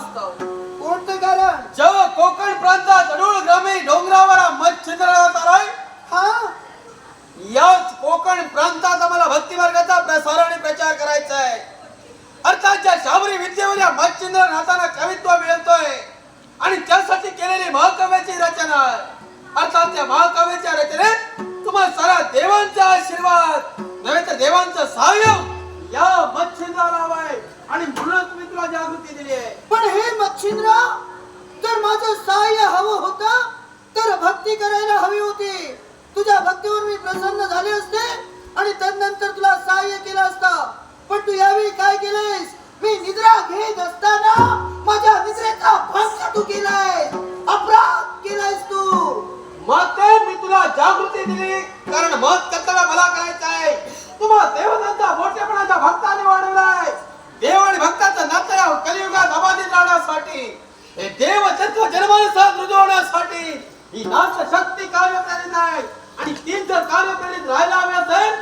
असतं कोणतं कारण? जेव्हा कोकण प्रांतात अडूळ ग्रामीण डोंगरावर मच्छिंद्रनाथ आलाय हा? याच कोकण प्रांतात आम्हाला भक्ती मार्गाचा प्रसार आणि प्रचार करायचा आहे अर्थात ज्या शाबरी विद्येवर या मच्छिंद्रनाथांना कवित्व मिळतोय आणि त्यासाठी केलेली महाकाव्याची रचना. अर्थात त्या महाकाव्याच्या रचनेत तुम्हाला सारा देवांचा आशीर्वाद नव्हे तर देवांचं सहाय्य या मच्छिंद्राला हवंय आणि म्हणूनच मी तुला जागृती दिली आहे. पण हे मच्छिंद्र जर माझं सहाय्य हवं होतं तर भक्ती करायला हवी होती. तुझ्या भक्तीवर मी प्रसन्न झाले असते आणि त्यानंतर तुला सहाय्य केलं असतं. पण तू यावेळी काय केलंयस? मी निद्रा घेत असताना माझ्या निद्रेचा भंग तू केलाय अपराध केलायस तू. मग ते मी तुला जागृती दिली कारण मत कर्तव्य मला करायचं आहे. तुम्हा देवतांचा मोठेपणाच्या भक्ताने वाढवलाय. देव आणि भक्ताचं नातं कलियुगात अबाधित राहण्यासाठी हे देव तत्व जन्मानुसार रुजवण्यासाठी ही नाथ शक्ती कार्यप्रेरित आहे आणि ती जर कार्यप्रेरित राहायला हवी असेल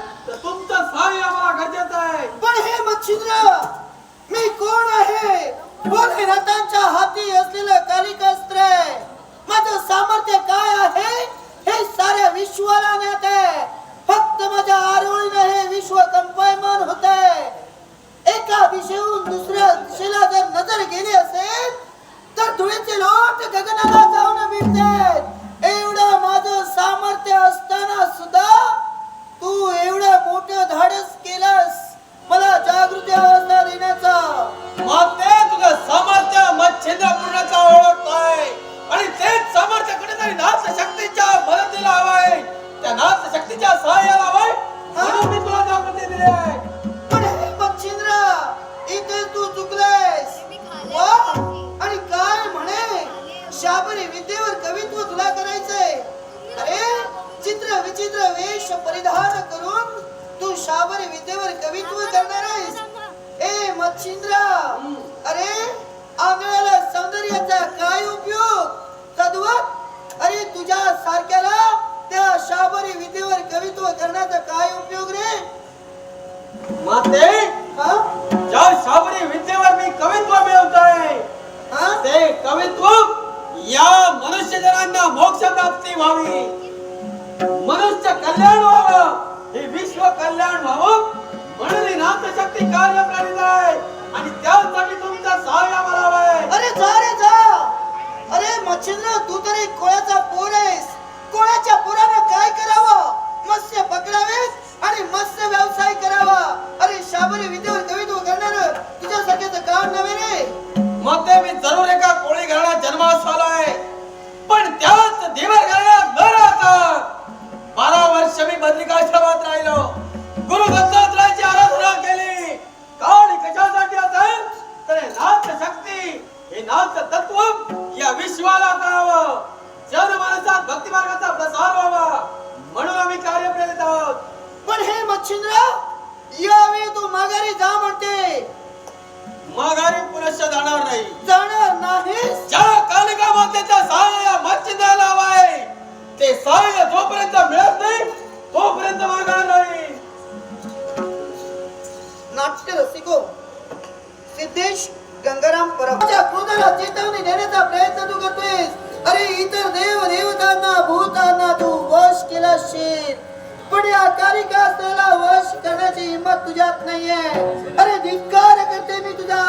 कवित्व मिळवतोय. हा? ते कवित्व या मनुष्य जनांना मोक्ष प्राप्ती व्हावी. मनुष्य कल्याण व्हावं. हे विश्व कल्याण व्हावं. म्हणून ही नाथ शक्ती कार्य प्रेरित आहे. आणि त्यासाठी तुमचा सहाय्य आम्हाला हवंय. अरे जा रे जा. अरे मच्छिंद्र तू तर कोळ्याचा पोर आहेस. कोळ्याच्या पोरानं काय करावं? मत्स्य पकडावेत. आणि मत्स्य व्यवसाय करावा. अरे शाबरी विद्येवर कवित्व करणार तुझ्यासारख्याच काम नव्हे रे. मग ते मी जरूर एका कोळी घराण्यात जन्मास आलो. नाट्य रसिको सिद्धेश गंगाराम परब माझ्या क्रोधाला चेतवणी देण्याचा प्रयत्न तू करतोयस. अरे इतर देव देवतांना भूतांना तू वश केला शेत पण या कालिकास्त्राला वश करण्याची हिंमत तुझ्यात नाहीये. अरे धिक्कार करते मी तुझा.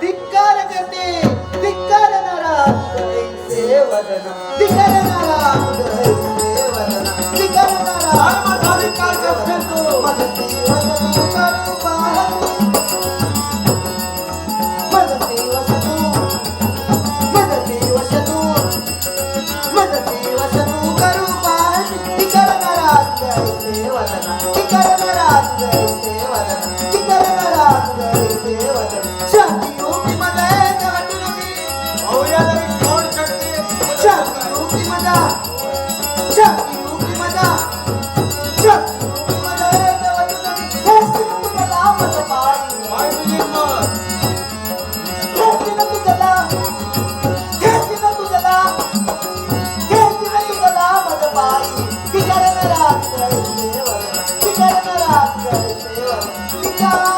धिक्कार करते. वदना धिक्कारणारा तुझे वदना धिक्कारणारा काय माझा अधिकार करशील तू? मनसी Yeah.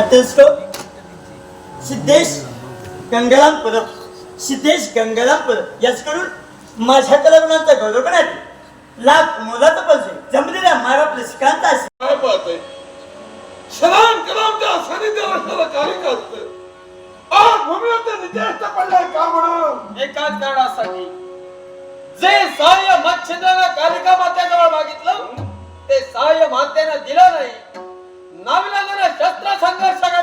नाट्यस्थ सिद्धेश गंगाराम परब सिद्धेश गंगाराम परब याचकडून माझ्या कलागुणांचा गौरव करण्यात लाख मोलाचा पैसे जमलेल्या मारा प्रशिकांत काय पाहतोय? शरण मागितलं ते सहाय्य दिलं नाही. ನಾವಿಲ್ಲ ಶಸ್ತ್ರ ಸಂಘರ್ಷಗಳ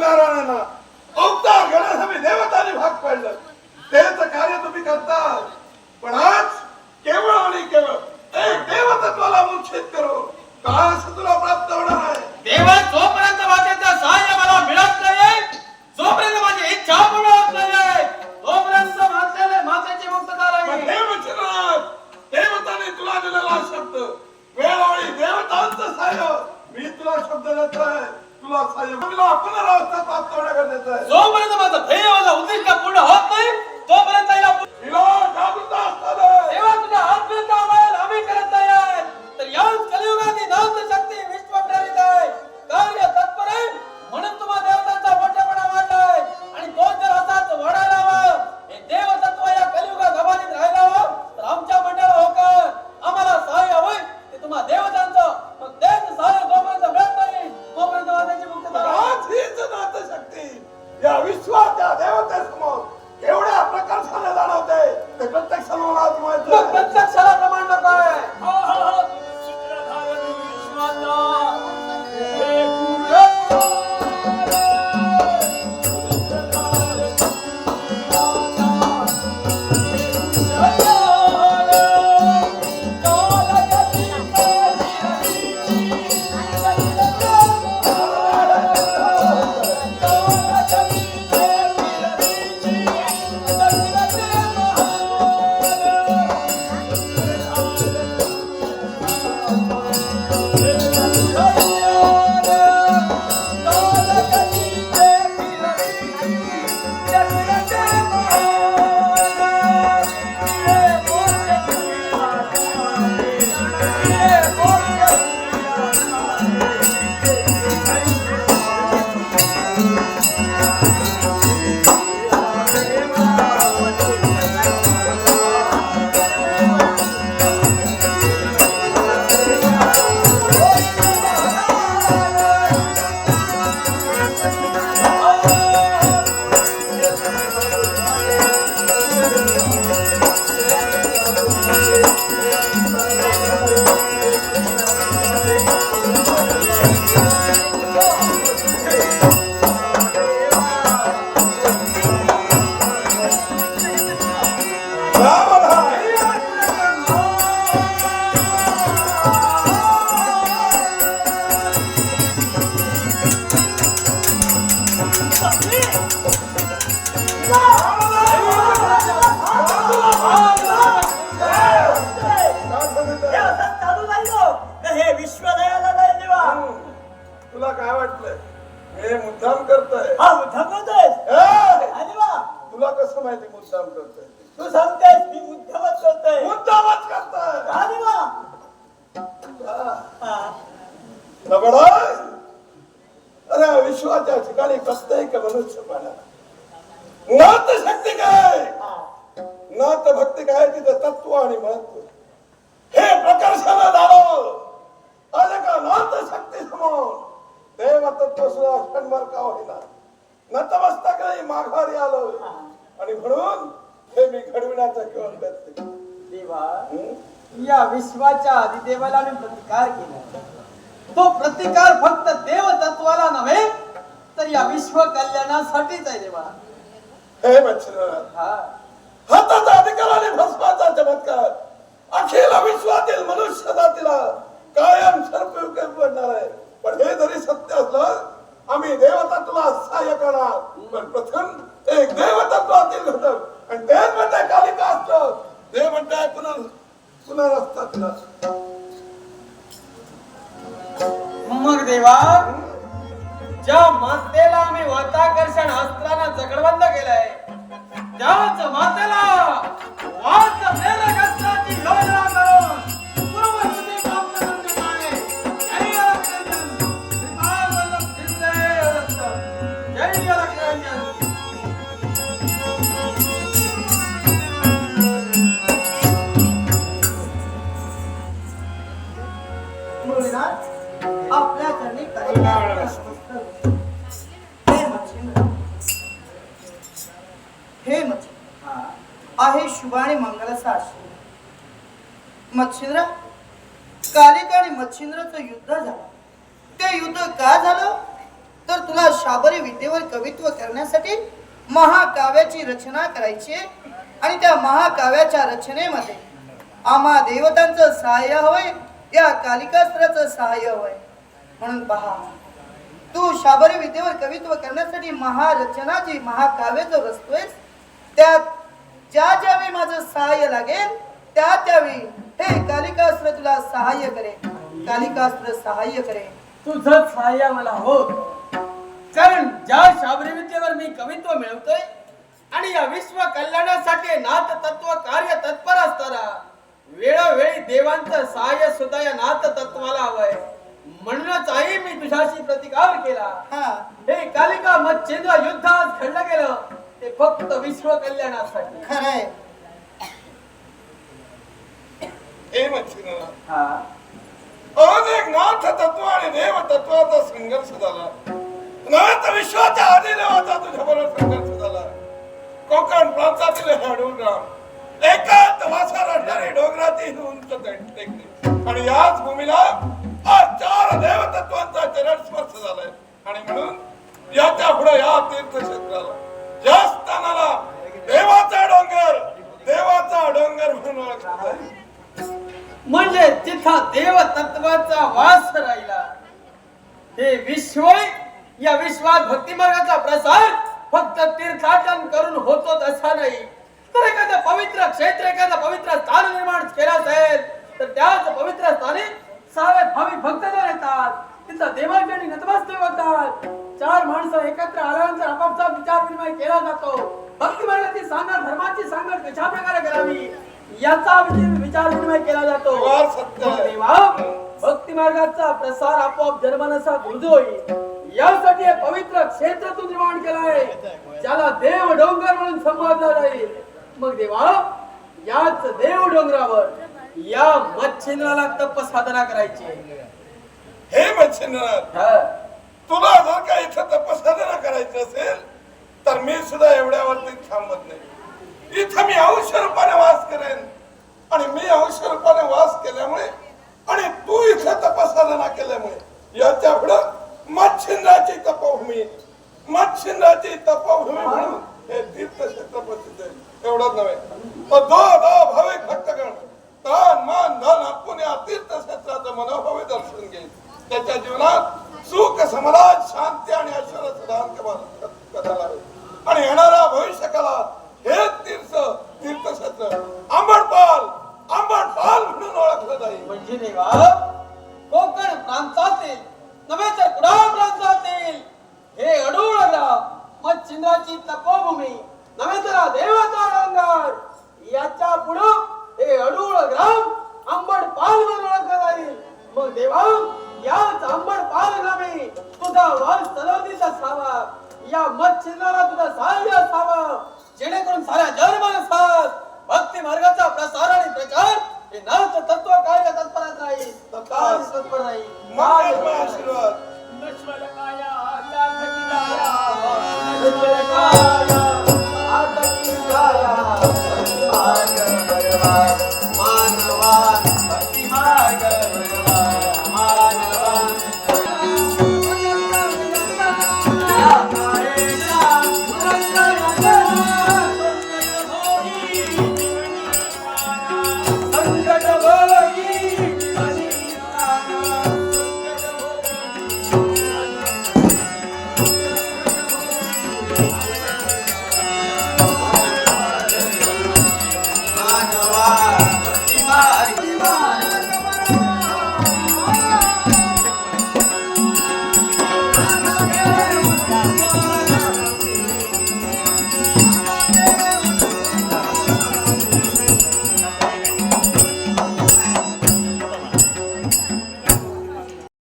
गावगारांना अवतार घेण्यास आम्ही भाग पाडलं. तेच कार्य तुम्ही करता पण आज केवळ आणि केवळ एक देवतत्वाला मूर्छित करू. काय तुला प्राप्त होणार. आहे देवा जोपर्यंत माझ्याचं सहाय्य मला मिळत नाही जोपर्यंत माझी इच्छा पूर्ण होत नाही तोपर्यंत माझ्याला माझ्याची मुक्तता राहील देवचरात देवताने तुला दिलेला शब्द. वेळोवेळी देवतांचं सहाय्य मी तुला शब्द देत आहे तुला साहेबांना आपण राहतात पाच तोडा करण्याचा आहे. जोपर्यंत माझा ध्येय माझा उद्दिष्ट पूर्ण होत नाही तोपर्यंत हात मिळता Yeah. लबडाय अरे हे मच्छिंद्रनाथ हा. हाताचा अधिकार आणि भस्माचा चमत्कार. अखिल विश्वातील मनुष्य जातीला कायम सर्पयुगे पडणार आहे. पण हे जरी सत्य असलं आम्ही देवतत्वाला सहाय्य करणार. पण प्रथम एक देवतत्वातील घटक. आणि तेच म्हणताय कालिका असतं देव म्हणताय पुनर् पुनरस्तातला मग देवा ज्या मातेला आम्ही वाताकर्षण अस्त्रानं जगडबंद केलंय त्याच मातेला वात मेलकस्त्राची महाकाव्याची रचना करायची आणि त्या महाकाव्याच्या रचनेमध्ये आम्हा देवतांचं सहाय्य हवंय या कालिकास्त्राचं सहाय्य हवंय. म्हणून पहा तू शाबरी विद्येवर कवित्व करण्यासाठी महारचना जी महाकाव्य जो रचतोयस त्यात ज्या ज्यावेळी माझं सहाय्य लागेल त्या त्यावेळी हे कालिकास्त्र तुला सहाय्य करे कालिकास्त्र सहाय्य करे तुझं सहाय्य मला होत. कारण ज्या शाबरी विद्येवर मी कवित्व मिळवतोय आणि या विश्व कल्याणासाठी नाथ तत्व कार्य तत्पर असताना वेळोवेळी देवांचं सहाय्य सुद्धा या नाथ तत्वाला हवंय. म्हणूनच आई मी तुझ्याशी प्रतिकार केला. हा. हे कालिका मच्छिंद्र युद्ध आज घडलं गेलं ते फक्त विश्व कल्याणासाठी. खरंय. हे. हा अनेक नाथ तत्व आणि देव तत्वाचा संघर्ष झाला. नाथ विश्वाच्या आदिदेवाचा तुझ्या बरोबर संघर्ष झाला कोकण प्रांतातील हा डोंगर एकाच वासा रडणारी डोंगरातील उंच टेक- आणि याच भूमीला आज चार देवतत्वांचा चरण स्पर्श झालाय आणि म्हणून याच्यापुढे या तीर्थक्षेत्राला या स्थानाला देवाचा डोंगर देवाचा डोंगर म्हणून ओळखला म्हणजे तिथं देव तत्वाचा वास राहिला. हे विश्वही या विश्वात भक्ती मार्गाचा प्रसार फक्त तीर्थाटन करून होतो असा नाही. तर एखादं पवित्र क्षेत्र एखादं पवित्र स्थान निर्माण केलं असेल तर त्याच पवित्र स्थानी सारे भाविक भक्तजन येतात. तिथं देवाच्या नतमस्तक होतात. चार माणसं एकत्र आल्यानंतर आपापसात विचार विनिमय केला जातो. भक्ती मार्गाची सांगड धर्माची सांगड कशा प्रकारे करावी? याचा विचार विनिमय केला जातो. देवा भक्ती मार्गाचा प्रसार आपोआप जन्मानसात रुजू होईल. यासाठी पवित्र क्षेत्र तू निर्माण केलाय. ज्याला देव डोंगर म्हणून संबोधला जाईल. मग देवा याच देव डोंगरावर या मच्छिंद्राला तप साधना करायची हे मच्छिंद्रनाथ हा. तुला जर का इथं तपसाधना करायची असेल तर मी सुद्धा एवढ्यावरती थांबत नाही. इथं मी अंश रूपाने वास करेन. आणि मी अंश रूपाने वास केल्यामुळे आणि तू इथं तपसाधना केल्यामुळे याच्या पुढं मच्छिंद्राची तपोभूमी. मच्छिंद्राची तपोभूमी म्हणून हे तीर्थक्षेत्र प्रसिद्ध आहे. एवढंच नव्हे. या मच्छिंद्राला तुझं सहाय्य असावं. जेणेकरून साऱ्या जन्मनसात भक्ती मार्गाचा प्रसार आणि प्रचार हे नाच तत्व कार्य तत्परात राहील. तर काय तत्पर राहील? माय आशीर्वाद. लक्ष्मण काया लक्ष्मण काया लक्ष्मण काया